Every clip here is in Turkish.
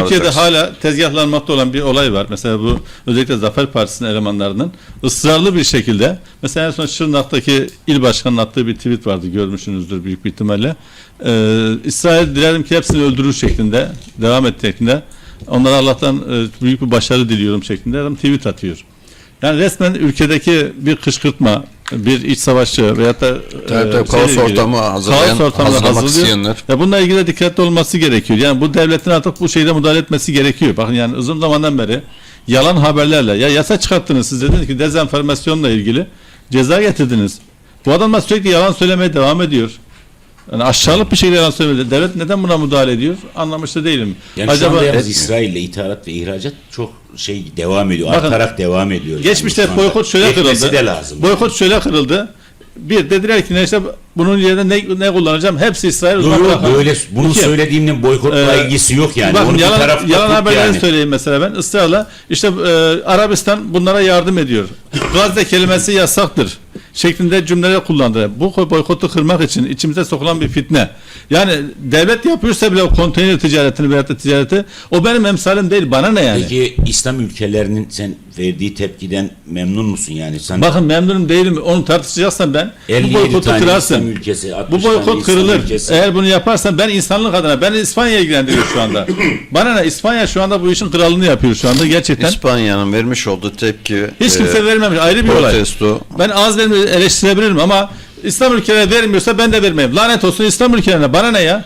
Türkiye'de alacaksın? hala tezgahlanmakta olan bir olay var. Mesela bu özellikle Zafer Partisi'nin elemanlarının ısrarlı bir şekilde mesela en son Şırnak'taki il başkanının attığı bir tweet vardı görmüşsünüzdür büyük bir ihtimalle. Ee, İsrail dilerim ki hepsini öldürür şeklinde devam et şeklinde. Onlara Allah'tan e, büyük bir başarı diliyorum şeklinde adam tweet atıyor. Yani resmen ülkedeki bir kışkırtma, bir iç savaşçı veyahut da Tabii, e, tabii, kaos ortamı hazırlayan- kaos ortamı hazırlamak isteyenler. Ya bununla ilgili de dikkatli olması gerekiyor. Yani bu devletin artık bu şeyde müdahale etmesi gerekiyor. Bakın yani uzun zamandan beri yalan haberlerle ya yasa çıkarttınız siz dediniz ki dezenformasyonla ilgili ceza getirdiniz. Bu adamlar sürekli yalan söylemeye devam ediyor. Yani aşağılık bir şekilde yalan söyledi. Devlet neden buna müdahale ediyor? Anlamış da değilim. Yani şu Acaba anda yalnız İsrail'le ithalat ve ihracat çok şey devam ediyor. Bakın, artarak devam ediyor. yani Geçmişte şu anda. boykot şöyle kırıldı. de lazım. Boykot şöyle kırıldı. Bir dediler ki ne işte bunun yerine ne, ne kullanacağım? Hepsi İsrail Yok uzman yok bırakalım. böyle bunun İki. söylediğimle boykotla Ee, ilgisi yok yani. Bakın Onu bir yalan, yalan haberleri yani. söyleyeyim mesela ben ısrarla işte e, Arabistan bunlara yardım ediyor. Gazze kelimesi yasaktır şeklinde cümleler kullandı. Bu boykotu kırmak için içimize sokulan bir fitne. Yani devlet yapıyorsa bile o konteyner ticaretini veyahut da ticareti o benim emsalim değil bana ne yani? Peki İslam ülkelerinin sen verdiği tepkiden memnun musun yani? Sen Bakın memnunum değilim onu tartışacaksan ben bu 57 boykotu tane İslam kırarsın. ülkesi, 60 Bu tane boykot İslam kırılır. ülkesi. Eğer bunu yaparsan ben insanlık adına ben İspanya ilgilendiriyor şu anda. Bana ne İspanya şu anda bu işin kralını yapıyor şu anda gerçekten. İspanya'nın vermiş olduğu tepki Hiç kimse e, vermemiş ayrı bir olay. protesto Ben az verme eleştirebilirim ama İslam ülkelerine vermiyorsa ben de vermeyeyim. Lanet olsun İslam ülkelerine bana ne ya?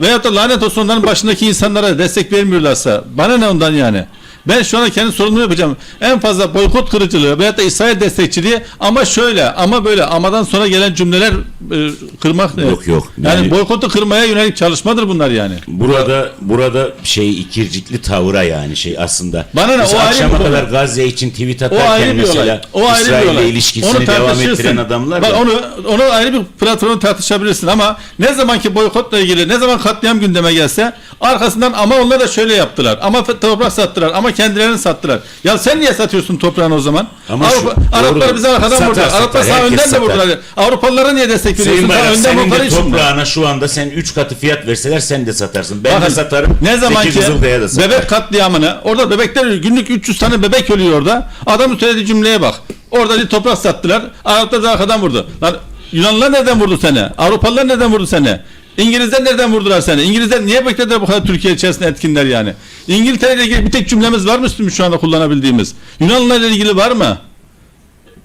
Veyahut da lanet olsun onların başındaki insanlara destek vermiyorlarsa bana ne ondan yani? Ben şu anda kendi sorumluluğumu yapacağım. En fazla boykot kırıcılığı veyahut da İsrail destekçiliği ama şöyle ama böyle amadan sonra gelen cümleler e, kırmak? Yok, yok. Yani, Yani- boykotu kırmaya yönelik çalışmadır bunlar yani. Burada burada şey ikircikli tavıra yani şey aslında. Bana ne, o akşama kadar. Gazze için tweet O atarken olay. mesela O ayrı İsrail'le ilişkisini devam ettiren adamlar Bak da- onu onu ayrı bir platformda tartışabilirsin ama ne zaman ki boykotla ilgili ne zaman katliam gündeme gelse arkasından ama onlar da şöyle yaptılar. Ama toprak sattılar ama kendilerini sattılar. Ya sen niye satıyorsun toprağını o zaman? Ama şu- Avrupa, doğrudur. Araplar bizi arkadan Satar, vurdu. satar, Araplar sağ önden de satar. vurdular. Avrupalılara niye destek Sayın veriyorsun? Bayrak önden senin vurdular de toprağına şu anda sen 3 katı fiyat verseler sen de satarsın. Ben Bakın, de satarım. Ne zaman ki bebek katliamını orada bebekler günlük 300 tane bebek ölüyor orada. Adamın söylediği cümleye bak. Orada bir toprak sattılar. Araplar da arkadan vurdu. Lan Yunanlılar nereden vurdu seni? Avrupalılar nereden vurdu seni? İngilizler nereden vurdular seni? İngilizler niye beklediler bu kadar Türkiye içerisinde etkinler yani? İngiltere ile ilgili bir tek cümlemiz var mı üstümüz şu anda kullanabildiğimiz? Yunanlılarla ilgili var mı?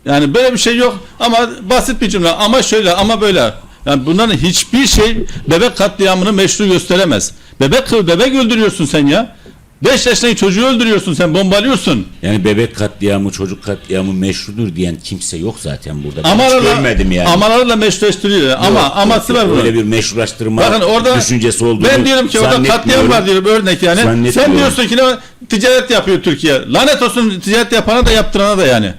Yani böyle bir şey yok ama basit bir cümle ama şöyle ama böyle. Yani bunların hiçbir şey bebek katliamını meşru gösteremez. Bebek bebek öldürüyorsun sen ya. 5 yaşındaki çocuğu öldürüyorsun sen bombalıyorsun. Yani bebek katliamı, çocuk katliamı meşrudur diyen kimse yok zaten burada. Ben hiç Amalarla, görmedim yani. amalarla meşruleştiriyor. ama Yok, aması yok, var bunun. Öyle bir meşrulaştırma Bakın orada düşüncesi olduğunu ben diyorum ki orada katliam zannetmiyorum. var diyorum örnek yani. Sen Zannetmiyorum. diyorsun ki ne ticaret yapıyor Türkiye. Lanet olsun ticaret yapana da yaptırana da yani.